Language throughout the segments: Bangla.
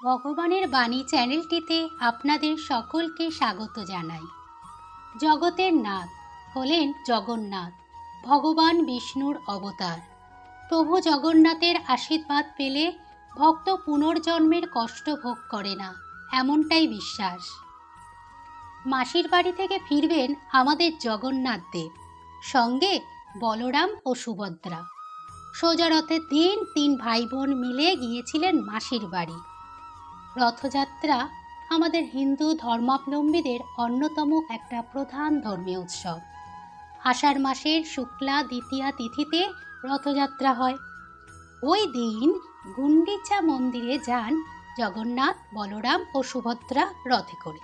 ভগবানের বাণী চ্যানেলটিতে আপনাদের সকলকে স্বাগত জানাই। জগতের নাথ হলেন জগন্নাথ, ভগবান বিষ্ণুর অবতার। প্রভু জগন্নাথের আশীর্বাদ পেলে ভক্ত পুনর্জন্মের কষ্ট ভোগ করে না, এমনটাই বিশ্বাস। মাসির বাড়ি থেকে ফিরবেন আমাদের জগন্নাথ দেব, সঙ্গে বলরাম ও সুভদ্রা। সোজা রথের দিন তিন ভাই বোন মিলে গিয়েছিলেন মাসির বাড়ি। রথযাত্রা আমাদের হিন্দু ধর্মাবলম্বীদের অন্যতম একটা প্রধান ধর্মীয় উৎসব। আষাঢ় মাসের শুক্লা দ্বিতীয়া তিথিতে রথযাত্রা হয়। ওই দিন গুন্ডিচা মন্দিরে যান জগন্নাথ, বলরাম ও সুভদ্রা রথে করে।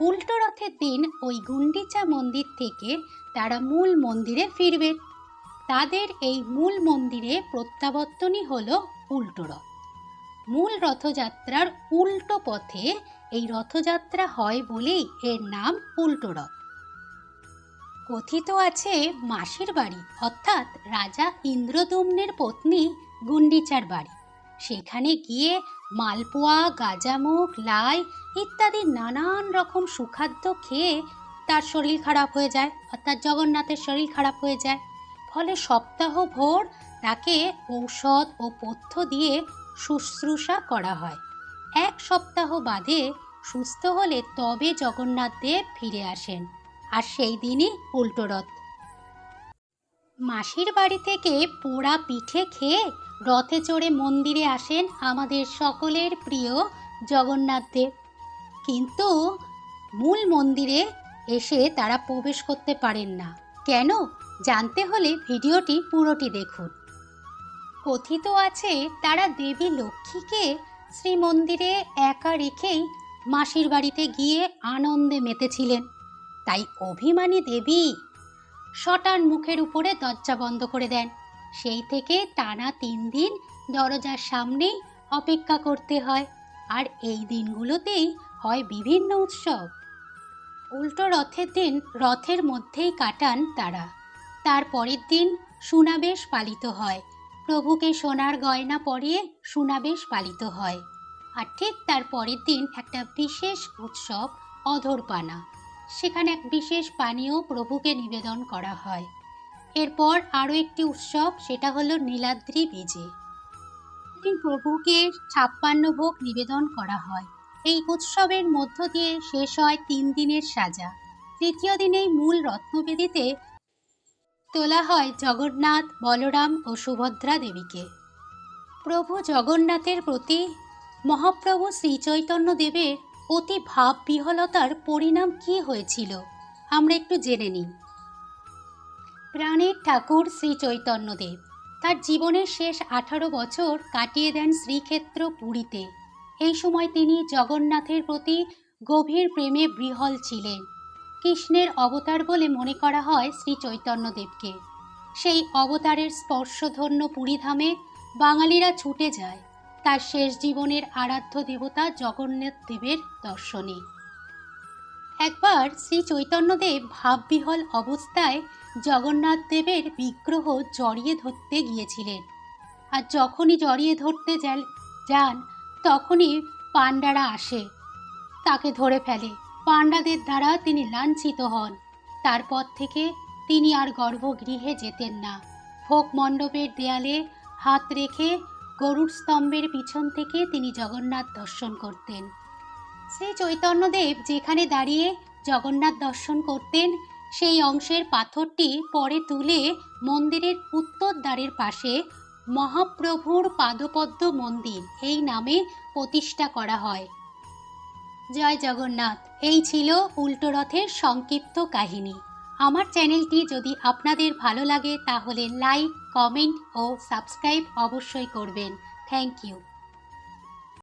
উল্টো রথের দিন ওই গুন্ডিচা মন্দির থেকে তারা মূল মন্দিরে ফিরবেন তাদের এই মূল মন্দিরে প্রত্যাবর্তনই হলো উল্টো রথ। মূল রথযাত্রার উল্টো পথে এই রথযাত্রা হয় বলেই এর নাম উল্টো রথ। কথিত আছে মাসির বাড়ি, অর্থাৎ রাজা ইন্দ্রদম্নের পত্নী গুন্ডিচার বাড়ি। সেখানে গিয়ে মালপোয়া, গাজামুখ, লাই ইত্যাদি নানান রকম সুখাদ্য খেয়ে তার শরীর খারাপ হয়ে যায়, অর্থাৎ জগন্নাথের শরীর খারাপ হয়ে যায়। ফলে সপ্তাহ ভোর তাকে ঔষধ ও পথ্য দিয়ে শুশ্রূষা করা হয়। এক সপ্তাহ বাদে সুস্থ হলে তবে জগন্নাথ দেব ফিরে আসেন, আর সেই দিনই উল্টো রথ। মাসির বাড়ি থেকে পোড়া পিঠে খেয়ে রথে চড়ে মন্দিরে আসেন আমাদের সকলের প্রিয় জগন্নাথ দেব। কিন্তু মূল মন্দিরে এসে তারা প্রবেশ করতে পারেন না। কেন? জানতে হলে ভিডিওটি পুরোটি দেখুন। কথিত আছে তারা দেবী লক্ষ্মীকে শ্রীমন্দিরে একা রেখেই মাসির বাড়িতে গিয়ে আনন্দে মেতেছিলেন। তাই অভিমানী দেবী শটান মুখের উপরে দরজা বন্ধ করে দেন। সেই থেকে টানা তিন দিন দরজার সামনেই অপেক্ষা করতে হয়। আর এই দিনগুলোতেই হয় বিভিন্ন উৎসব। উল্টো রথের দিন রথের মধ্যেই কাটান তারা। তার পরের দিন সুনাবেশ পালিত হয়। প্রভুকে সোনার গয়না পরিয়ে সুনাবেশ পালিত হয়। আর ঠিক তার পরের দিন একটা বিশেষ উৎসব, অধরপানা। সেখানে এক বিশেষ পানীয় প্রভুকে নিবেদন করা হয়। এরপর আরও একটি উৎসব, সেটা হলো নীলাদ্রি বিজে। প্রভুকে ছাপ্পান্ন ভোগ নিবেদন করা হয়। এই উৎসবের মধ্য দিয়ে শেষ হয় তিন দিনের সাজা। তৃতীয় দিনেই মূল রত্নবেদিতে তোলা হয় জগন্নাথ, বলরাম ও সুভদ্রা দেবীকে। প্রভু জগন্নাথের প্রতি মহাপ্রভু শ্রীচৈতন্য দেবের অতি ভাব বিহলতার পরিণাম কি হয়েছিল, আমরা একটু জেনে নিই। প্রাণের ঠাকুর শ্রী চৈতন্যদেব তার জীবনের শেষ আঠারো বছর কাটিয়ে দেন শ্রীক্ষেত্র পুরীতে। এই সময় তিনি জগন্নাথের প্রতি গভীর প্রেমে বৃহল ছিলেন। কৃষ্ণের অবতার বলে মনে করা হয় শ্রী চৈতন্যদেবকে সেই অবতারের স্পর্শধন্য পুরীধামে বাঙালিরা ছুটে যায় তার শেষ জীবনের আরাধ্য দেবতা জগন্নাথ দেবের দর্শনে। একবার শ্রী চৈতন্যদেব ভাববিহল অবস্থায় জগন্নাথ দেবের বিগ্রহ জড়িয়ে ধরতে গিয়েছিলেন। আর যখনই জড়িয়ে ধরতে যান, তখনই পাণ্ডারা আসে, তাকে ধরে ফেলে। পাণ্ডাদের দ্বারা তিনি লাঞ্ছিত হন। তারপর থেকে তিনি আর গর্ভগৃহে যেতেন না। ভোগ মণ্ডপের দেয়ালে হাত রেখে গরুর স্তম্ভের পিছন থেকে তিনি জগন্নাথ দর্শন করতেন। শ্রী চৈতন্যদেব যেখানে দাঁড়িয়ে জগন্নাথ দর্শন করতেন, সেই অংশের পাথরটি পরে তুলে মন্দিরের উত্তর দ্বারের পাশে মহাপ্রভুর পাদপদ্ম মন্দির এই নামে প্রতিষ্ঠা করা হয়। জয় জগন্নাথ। এই ছিল উল্টো রথের সংক্ষিপ্ত কাহিনী। আমার চ্যানেলটি যদি আপনাদের ভালো লাগে, তাহলে লাইক, কমেন্ট ও সাবস্ক্রাইব অবশ্যই করবেন। Thank you.